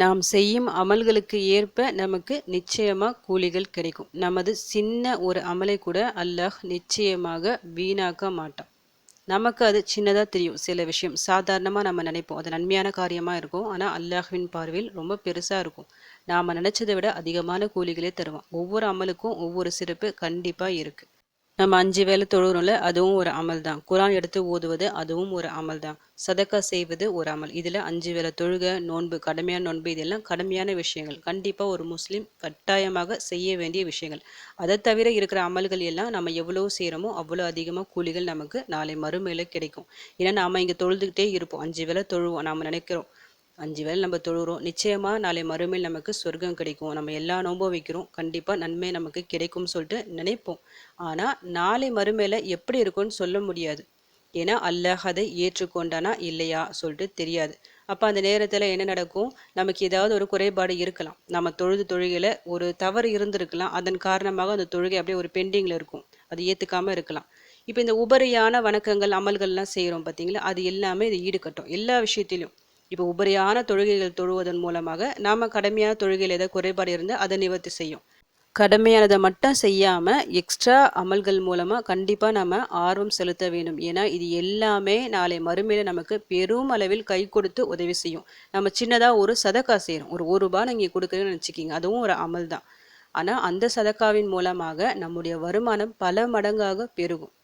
நாம் செய்யும் அமல்களுக்கு ஏற்ப நமக்கு நிச்சயமாக கூலிகள் கிடைக்கும். நமது சின்ன ஒரு அமலை கூட அல்லாஹ் நிச்சயமாக வீணாக்க மாட்டான். நமக்கு அது சின்னதாக தெரியும் சில விஷயம். சாதாரணமாக நம்ம நினைப்போம். அது நன்மையான காரியமாக இருக்கும். ஆனால் அல்லாஹ்வின் பார்வையில் ரொம்ப பெருசாக இருக்கும். நாம் நினச்சதை விட அதிகமான கூலிகளே தருவான். ஒவ்வொரு அமலுக்கும் ஒவ்வொரு சிறப்பு கண்டிப்பாக இருக்குது நம்ம அஞ்சு வேலை தொழுகிறோம்ல அதுவும் ஒரு அமல் தான். குரான் எடுத்து ஓதுவது அதுவும் ஒரு அமல் தான். சதக்கா செய்வது ஒரு அமல். இதில் அஞ்சு வேலை தொழுக நோன்பு கடமையான நோன்பு இதெல்லாம் கடமையான விஷயங்கள். கண்டிப்பாக ஒரு முஸ்லீம் கட்டாயமாக செய்ய வேண்டிய விஷயங்கள். அதை தவிர இருக்கிற அமல்கள் எல்லாம் நம்ம எவ்வளோ செய்கிறோமோ அவ்வளோ அதிகமாக கூலிகள் நமக்கு நாளை மறுமையில் கிடைக்கும். ஏன்னா நாம் இங்கே தொழுதுகிட்டே இருப்போம். அஞ்சு வேலை தொழுவோம் நாம் நினைக்கிறோம். அஞ்சு வேலை நம்ம தொழுகிறோம் நிச்சயமாக நாளை மறுமையில் நமக்கு சொர்க்கம் கிடைக்கும். நம்ம எல்லா நோம்பும் வைக்கிறோம். கண்டிப்பாக நன்மை நமக்கு கிடைக்கும்னு சொல்லிட்டு நினைப்போம். ஆனால் நாளை மறுமையில் எப்படி இருக்கும்னு சொல்ல முடியாது. ஏன்னா அல்லாஹ் அதை ஏற்றுக்கொண்டானா இல்லையா சொல்லிட்டு தெரியாது. அப்போ அந்த நேரத்தில் என்ன நடக்கும்? நமக்கு ஏதாவது ஒரு குறைபாடு இருக்கலாம். நம்ம தொழுது தொழுகையில் ஒரு தவறு இருந்திருக்கலாம். அதன் காரணமாக அந்த தொழுகை அப்படியே ஒரு பெண்டிங்கில் இருக்கும். அது ஏற்றுக்காமல் இருக்கலாம். இப்போ இந்த உபரியான வணக்கங்கள் அமல்கள்லாம் செய்கிறோம் பார்த்தீங்களா அது எல்லாமே இது ஈடுகட்டும். எல்லா விஷயத்திலும். இப்போ உபரியான தொழுகைகள் தொழுவதன் மூலமாக நாம் கடமையான தொழுகையில் ஏதாவது குறைபாடு இருந்தால் அதை நிவர்த்தி செய்யும். கடமையானதை மட்டும் செய்யாமல் எக்ஸ்ட்ரா அமல்கள் மூலமாக கண்டிப்பாக நம்ம ஆர்வம் செலுத்த வேண்டும். ஏன்னா இது எல்லாமே நாளை மறுமையில் நமக்கு பெரும் அளவில் கை கொடுத்து உதவி செய்யும். நம்ம சின்னதாக ஒரு சதக்கா செய்கிறோம் ஒரு ஒரு ரூபாய் நீங்கள் கொடுக்குறீங்கன்னு நினச்சிக்கிங்க. அதுவும் ஒரு அமல் தான். ஆனால் அந்த சதக்காவின் மூலமாக நம்முடைய வருமானம் பல மடங்காக பெருகும்.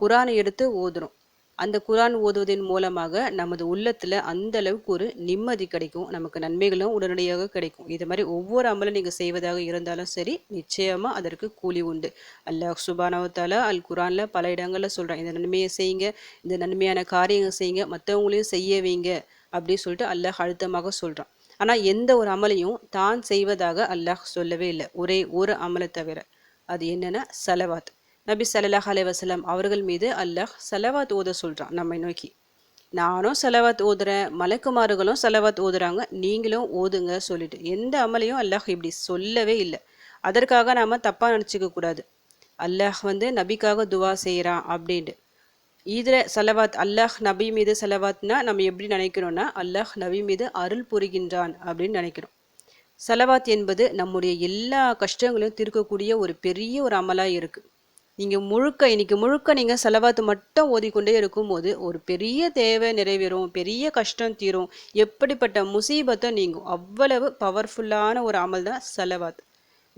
குரானை எடுத்து ஓதுறோம். அந்த குரான் ஓதுவதன் மூலமாக நமது உள்ளத்தில் அந்த அளவுக்கு ஒரு நிம்மதி கிடைக்கும் நமக்கு நன்மைகளும் உடனடியாக கிடைக்கும். இது மாதிரி ஒவ்வொரு அமலும் நீங்கள் செய்வதாக இருந்தாலும் சரி நிச்சயமாக அதற்கு கூலி உண்டு. அல்லாஹ் சுபானவத்தால அல் குரானில் பல இடங்களில் சொல்கிறான் இந்த நன்மையை செய்யுங்க இந்த நன்மையான காரியங்கள் செய்யுங்க மற்றவங்களையும் செய்ய வைங்க அப்படின்னு சொல்லிட்டு அல்லாஹ் அழுத்தமாக சொல்கிறான் ஆனால் எந்த ஒரு அமலையும் தான் செய்வதாக அல்லாஹ் சொல்லவே இல்லை ஒரே ஒரு அமலை தவிர. அது என்னென்னா செலவாத். நபி சல்லாஹ் அலை வசலம் அவர்கள் மீது அல்லாஹ் செலவாத் ஓத சொல்கிறான் நம்மை நோக்கி. நானும் செலவாத் ஓதுறேன் மலக்குமாறுகளும் செலவாத் ஓதுறாங்க நீங்களும் ஓதுங்க சொல்லிட்டு. எந்த அமலையும் அல்லாஹ் இப்படி சொல்லவே இல்லை. அதற்காக நாம் தப்பாக நினச்சிக்க கூடாது. அல்லாஹ் வந்து நபிக்காக துவா செய்கிறான் அப்படின்ட்டு. இதில் செலவாத் அல்லாஹ் நபி மீது செலவாத்னா நம்ம எப்படி நினைக்கிறோன்னா அல்லாஹ் நபி மீது அருள் புரிகின்றான் அப்படின்னு நினைக்கிறோம். செலவாத் என்பது நம்முடைய எல்லா கஷ்டங்களையும் தீர்க்கக்கூடிய ஒரு பெரிய ஒரு அமலாக இருக்குது நீங்கள் முழுக்க இன்னைக்கு முழுக்க நீங்கள் செலவாத்து மட்டும் ஓதிக்கொண்டே இருக்கும்போது ஒரு பெரிய தேவை நிறைவேறும் பெரிய கஷ்டம் தீரும். எப்படிப்பட்ட முசீபத்தை நீங்கும். அவ்வளவு பவர்ஃபுல்லான ஒரு அமல் தான் செலவாத்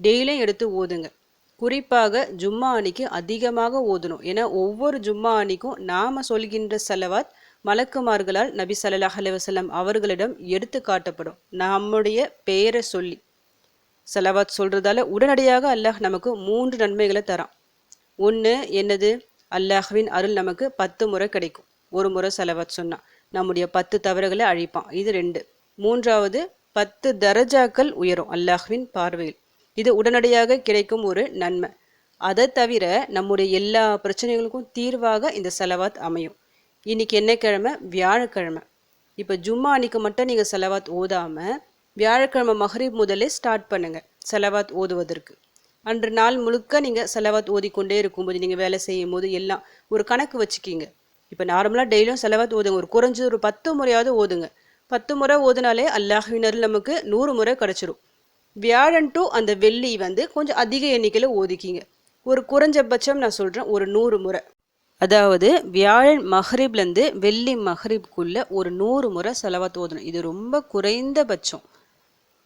டெய்லியும் எடுத்து ஓதுங்க. குறிப்பாக ஜும்மா அணிக்கு அதிகமாக ஓதணும். ஏன்னா ஒவ்வொரு ஜும்மா அணிக்கும் நாம் சொல்கின்ற செலவாத் மலக்குமார்களால் நபி சல்லாஹ் அலுவலம் அவர்களிடம் எடுத்து காட்டப்படும். நம்முடைய பெயரை சொல்லி. செலவாத் சொல்றதால உடனடியாக அல்லாஹ் நமக்கு மூன்று நன்மைகளை தரான். ஒன்று என்னது? அல்லாஹ்வின் அருள் நமக்கு பத்து முறை கிடைக்கும். ஒரு முறை செலவாத் சொன்னான் நம்முடைய பத்து தவறுகளை அழிப்பான். இது ரெண்டு. மூன்றாவது பத்து தரஜாக்கள் உயரும் அல்லாஹ்வின் பார்வையில். இது உடனடியாக கிடைக்கும் ஒரு நன்மை. அதை தவிர நம்முடைய எல்லா பிரச்சனைகளுக்கும் தீர்வாக இந்த செலவாத் அமையும். இன்னைக்கு என்ன கிழமை வியாழக்கிழமை. இப்போ ஜும்மா அன்னைக்கு மட்டும் நீங்கள் செலவாத் ஓதாமல் வியாழக்கிழமை மஹரீப் முதலே ஸ்டார்ட் பண்ணுங்கள் செலவாத் ஓதுவதற்கு. அன்று நாள் முழுக்க நீங்கள் செலவாத் ஓதிக்கொண்டே இருக்கும்போது நீங்கள் வேலை செய்யும் போது எல்லாம் ஒரு கணக்கு வச்சுக்கிங்க. இப்போ நார்மலாக டெய்லியும் செலவாத் ஓதுங்க. ஒரு குறைஞ்சது ஒரு பத்து முறையாவது ஓதுங்க. பத்து முறை ஓதுனாலே அல்லாஹினர் நமக்கு நூறு முறை கிடச்சிரும். வியாழன் டு அந்த வெள்ளி வந்து கொஞ்சம் அதிக எண்ணிக்கையில் ஓதிக்கிங்க. ஒரு குறைஞ்சபட்சம் நான் சொல்கிறேன் ஒரு நூறு முறை. அதாவது வியாழன் மஹ்ரிப்லேருந்து வெள்ளி மஹ்ரிப்குள்ளே ஒரு நூறு முறை செலவாத் ஓதணும். இது ரொம்ப குறைந்தபட்சம்.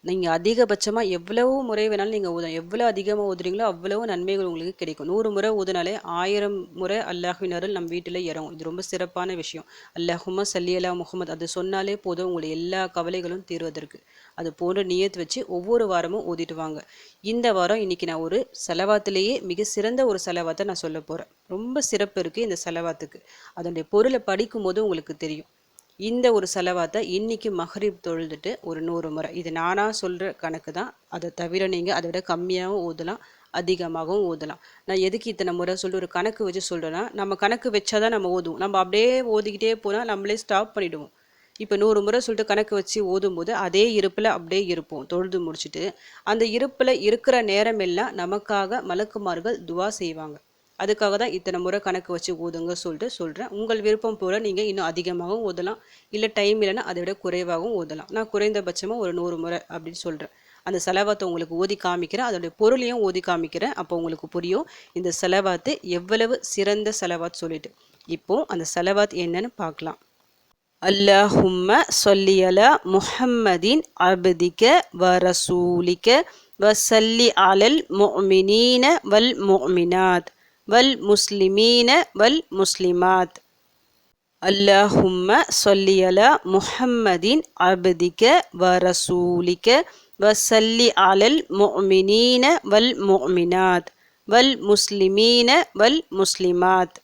நீங்கள் அதிகபட்சமாக எவ்வளவு முறை வேணாலும் நீங்கள் ஊதணும் எவ்வளோ அதிகமாக ஊதுறீங்களோ அவ்வளவு நன்மைகள் உங்களுக்கு கிடைக்கும். நூறு முறை ஊதுனாலே ஆயிரம் முறை அல்லாஹினருள் நம்ம வீட்டில் இறங்கும். இது ரொம்ப சிறப்பான விஷயம். அல்லாஹுமா சல்லி அல்லா முகமது அது சொன்னாலே போதும் உங்களுடைய எல்லா கவலைகளும் தீர்வதற்கு. அது போன்ற நியத்து வச்சு ஒவ்வொரு வாரமும் ஓதிட்டு வாங்க. இந்த வாரம் இன்னைக்கு நான் ஒரு செலவாத்திலேயே மிக சிறந்த ஒரு செலவாத்தை நான் சொல்ல போகிறேன் ரொம்ப சிறப்பு இருக்குது இந்த செலவாத்துக்கு. அதனுடைய பொருளை படிக்கும் போது உங்களுக்கு தெரியும். இந்த ஒரு செலவாத்தை இன்றைக்கி மஹரீப் தொழுதுட்டு ஒரு நூறு முறை. இது நானாக சொல்கிற கணக்கு தான் அதை தவிர நீங்கள் அதை விட கம்மியாகவும் ஊதலாம் அதிகமாகவும் ஊதலாம். நான் எதுக்கு இத்தனை முறை சொல்லிட்டு ஒரு கணக்கு வச்சு சொல்கிறேன்னா நம்ம கணக்கு வச்சா தான் நம்ம ஓதுவோம் நம்ம அப்படியே ஓதிக்கிட்டே போனால் நம்மளே ஸ்டாப் பண்ணிவிடுவோம் இப்போ நூறு முறை சொல்லிட்டு கணக்கு வச்சு ஓதும்போது அதே இருப்பில் அப்படியே இருப்போம். தொழுது முடிச்சுட்டு அந்த இருப்பில் இருக்கிற நேரமெல்லாம் நமக்காக மலக்குமார்கள் துவா செய்வாங்க. அதுக்காக தான் இத்தனை முறை கணக்கு வச்சு ஓதுங்க சொல்லிட்டு சொல்கிறேன் உங்கள் விருப்பம் போல் நீங்கள் இன்னும் அதிகமாகவும் ஓதலாம் இல்லை டைம் இல்லைன்னா அதை விட குறைவாகவும் ஓதலாம் நான் குறைந்தபட்சமாக ஒரு நூறு முறை அப்படின்னு சொல்கிறேன் அந்த செலவாத்தை உங்களுக்கு ஓதி காமிக்கிறேன். அதோடைய பொருளையும் ஓதி காமிக்கிறேன். அப்போ உங்களுக்கு புரியும். இந்த செலவாத்து எவ்வளவு சிறந்த செலவாத் சொல்லிட்டு. இப்போ அந்த செலவாத் என்னன்னு பார்க்கலாம். அல்லாஹும்ம சொல்லியல முஹம்மதின் அபதிக்க வ ரசூலிக்க வ சல்லி அலல் மொமினீன வல் மொமினாத் வல் முஸ்லிமீன வல் முஸ்லிமாத். அல்லாஹும்ம சொல்லியல முஹம்மதின் அபதிக்க வ ரசூலிக்க வசல்லி அலல் முமினீன வல் முமினாத் வல் முஸ்லிமீன வல் முஸ்லிமாத்.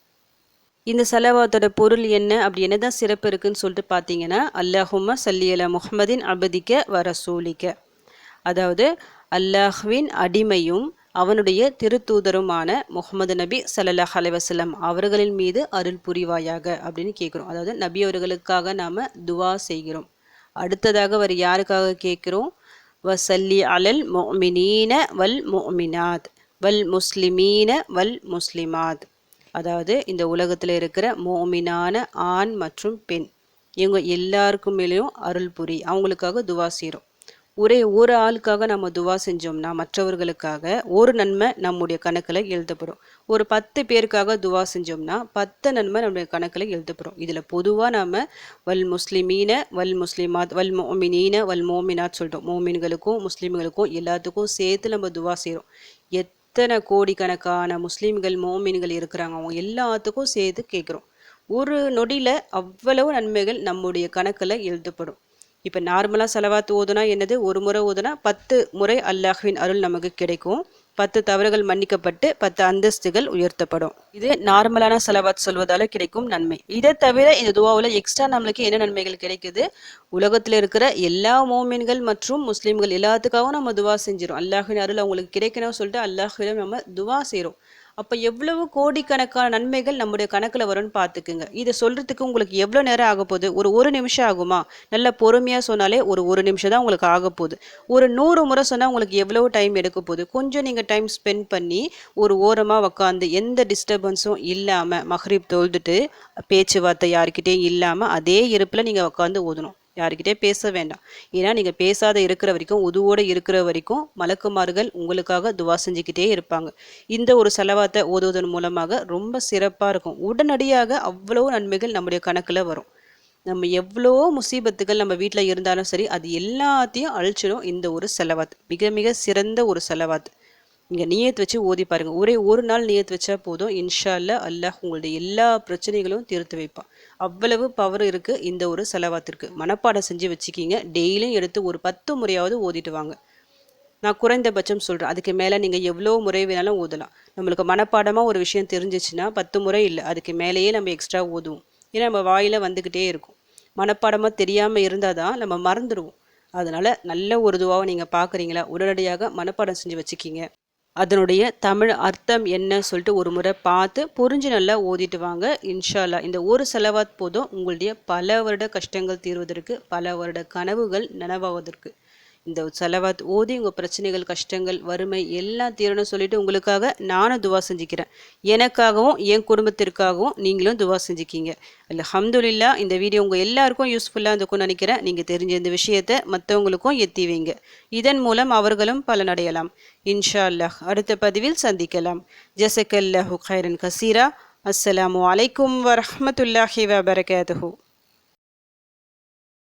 இந்த செலவாத்தோட பொருள் என்ன? அப்படி என்னதான் சிறப்பு இருக்குன்னு சொல்லிட்டு பார்த்தீங்கன்னா அல்லாஹும்ம சல்லியலா அல முஹம்மதின் அபதிக்க வ ரசூலிக்க அதாவது அல்லாஹ்வின் அடிமையும் அவனுடைய திருத்தூதருமான முகமது நபி சல்லாஹ் அலைவசலம் அவர்களின் மீது அருள் புரிவாயாக அப்படின்னு கேட்குறோம் அதாவது நபி அவர்களுக்காக நாம் துவா செய்கிறோம். அடுத்ததாக அவர் யாருக்காக கேட்குறோம் வசல்லி அலல் மொமினீன வல் மொமினாத் வல் முஸ்லிமீன வல் முஸ்லிமாத். அதாவது இந்த உலகத்தில் இருக்கிற மோமினான ஆண் மற்றும் பெண். இவங்க எல்லாருக்கும் மேலேயும் அருள் புரி. அவங்களுக்காக துவா செய்கிறோம் ஒரே ஒரு ஆளுக்காக நம்ம துவா செஞ்சோம்னா மற்றவர்களுக்காக ஒரு நன்மை நம்முடைய கணக்கில் எழுதப்படும். ஒரு பத்து பேருக்காக துவா செஞ்சோம்னா பத்து நன்மை நம்முடைய கணக்கில் எழுதப்படும். இதில் பொதுவாக நாம் வல் முஸ்லிமீன வல் முஸ்லிமாத் வல் மோமினீன வல் மோமினாத் சொல்லிட்டோம் மோமின்களுக்கும் முஸ்லீம்களுக்கும் எல்லாத்துக்கும் சேர்த்து நம்ம துவா செய்கிறோம் எத்தனை கோடிக்கணக்கான முஸ்லீம்கள் மோமின்கள் இருக்கிறாங்க அவங்க எல்லாத்துக்கும் சேர்த்து கேட்குறோம். ஒரு நொடியில் அவ்வளவு நன்மைகள் நம்முடைய கணக்கில் எழுதப்படும். இப்போ நார்மலாக செலவாத்து ஓதுனா என்னது? ஒரு முறை ஓதுனா பத்து முறை அல்லாஹ்வின் அருள் நமக்கு கிடைக்கும். பத்து தவறுகள் மன்னிக்கப்பட்டு பத்து அந்தஸ்துகள் உயர்த்தப்படும். இது நார்மலான செலவாத் சொல்வதால கிடைக்கும் நன்மை. இதை தவிர இந்த துவாவில் எக்ஸ்ட்ரா நம்மளுக்கு என்ன நன்மைகள் கிடைக்குது? உலகத்தில் இருக்கிற எல்லா மோமின்கள் மற்றும் முஸ்லீம்கள் எல்லாத்துக்காகவும் நம்ம துவா செஞ்சிடும் அல்லாஹின் அருள் அவங்களுக்கு கிடைக்கணும்னு சொல்லிட்டு அல்லாஹிடம் நம்ம துவா செய்கிறோம் அப்போ எவ்வளவு கோடிக்கணக்கான நன்மைகள் நம்முடைய கணக்கில் வரும்னு பார்த்துக்குங்க. இதை சொல்கிறதுக்கு உங்களுக்கு எவ்வளோ நேரம் ஆக போகுது? ஒரு ஒரு நிமிஷம் ஆகுமா? நல்ல பொறுமையாக சொன்னாலே ஒரு ஒரு நிமிஷம் தான் உங்களுக்கு ஆக போகுது. ஒரு நூறு முறை சொன்னால் உங்களுக்கு எவ்வளோ டைம் எடுக்க போகுது? கொஞ்சம் நீங்கள் டைம் ஸ்பெண்ட் பண்ணி ஒரு ஓரமாக உக்காந்து எந்த டிஸ்டர்பன்ஸும் இல்லாமல் மஹ்ரீப் தொழுதுட்டு பேச்சுவார்த்தை யாருக்கிட்டேயும் இல்லாமல் அதே இருப்பில் நீங்கள் உட்காந்து ஓதணும். யாருக்கிட்டே பேச வேண்டாம். ஏன்னா நீங்கள் பேசாத இருக்கிற வரைக்கும் உதுவோடு இருக்கிற வரைக்கும் மலக்குமார்கள் உங்களுக்காக துவா செஞ்சுக்கிட்டே இருப்பாங்க. இந்த ஒரு செலவாத்தை ஓதுவதன் மூலமாக ரொம்ப சிறப்பாக இருக்கும். உடனடியாக அவ்வளோ நன்மைகள் நம்முடைய கணக்கில் வரும். நம்ம எவ்வளோ முசீபத்துகள் நம்ம வீட்டில் இருந்தாலும் சரி அது எல்லாத்தையும் அழிச்சிடும் இந்த ஒரு செலவாத் மிக மிக சிறந்த ஒரு செலவாத் நீங்கள் நியத்து வச்சு ஓதி பாருங்கள் ஒரே ஒரு நாள் நியத்து வச்சா போதும். இன்ஷா அல்லா அல்லாஹ் உங்களுடைய எல்லா பிரச்சனைகளும் தீர்த்து வைப்பான். அவ்வளவு பவர் இருக்குது இந்த ஒரு செலவாத்திற்கு. மனப்பாடம் செஞ்சு வச்சுக்கிங்க. டெய்லியும் எடுத்து ஒரு பத்து முறையாவது ஓதிட்டு வாங்க. நான் குறைந்தபட்சம் சொல்கிறேன் அதுக்கு மேலே நீங்கள் எவ்வளோ முறை வேணாலும் ஓதலாம். நம்மளுக்கு மனப்பாடமாக ஒரு விஷயம் தெரிஞ்சிச்சுன்னா பத்து முறை இல்லை. அதுக்கு மேலேயே நம்ம எக்ஸ்ட்ரா ஓதுவோம். ஏன்னா நம்ம வாயில் வந்துக்கிட்டே இருக்கும். மனப்பாடமாக தெரியாமல் இருந்தால் தான் நம்ம மறந்துடுவோம். அதனால் நல்ல ஒரு இதுவாக நீங்கள் பார்க்குறீங்களா உடனடியாக மனப்பாடம் செஞ்சு வச்சுக்கிங்க. அதனுடைய தமிழ் அர்த்தம் என்ன சொல்லிட்டு ஒரு முறை பார்த்து புரிஞ்சு நல்லா ஓதிட்டு வாங்க. இன்ஷால்லா இந்த ஒரு செலவாத் போதும் உங்களுடைய பல வருட கஷ்டங்கள் தீர்வதற்கு பல வருட கனவுகள் நனவாவதற்கு. இந்த செலவாத் ஓதி உங்கள் பிரச்சனைகள் கஷ்டங்கள் வறுமை எல்லாம் தீரணும் சொல்லிட்டு உங்களுக்காக நானும் துவா செஞ்சுக்கிறேன். எனக்காகவும் என் குடும்பத்திற்காகவும் நீங்களும் துவா செஞ்சுக்கிங்க. ஹம்துல்லா இந்த வீடியோ உங்கள் எல்லாருக்கும் யூஸ்ஃபுல்லாக இருக்கும்னு நினைக்கிறேன். நீங்கள் தெரிஞ்ச இந்த விஷயத்தை மற்றவங்களுக்கும் எத்தி வைங்க. இதன் மூலம் அவர்களும் பலனடையலாம். இன்ஷா அல்லாஹ் அடுத்த பதிவில் சந்திக்கலாம். ஜசக்கல்லாஹு ஹைரன் கசீரா. அஸ்ஸலாமு அலைக்கும் வரஹமத்துல்லாஹி வபரகாத்துஹூ.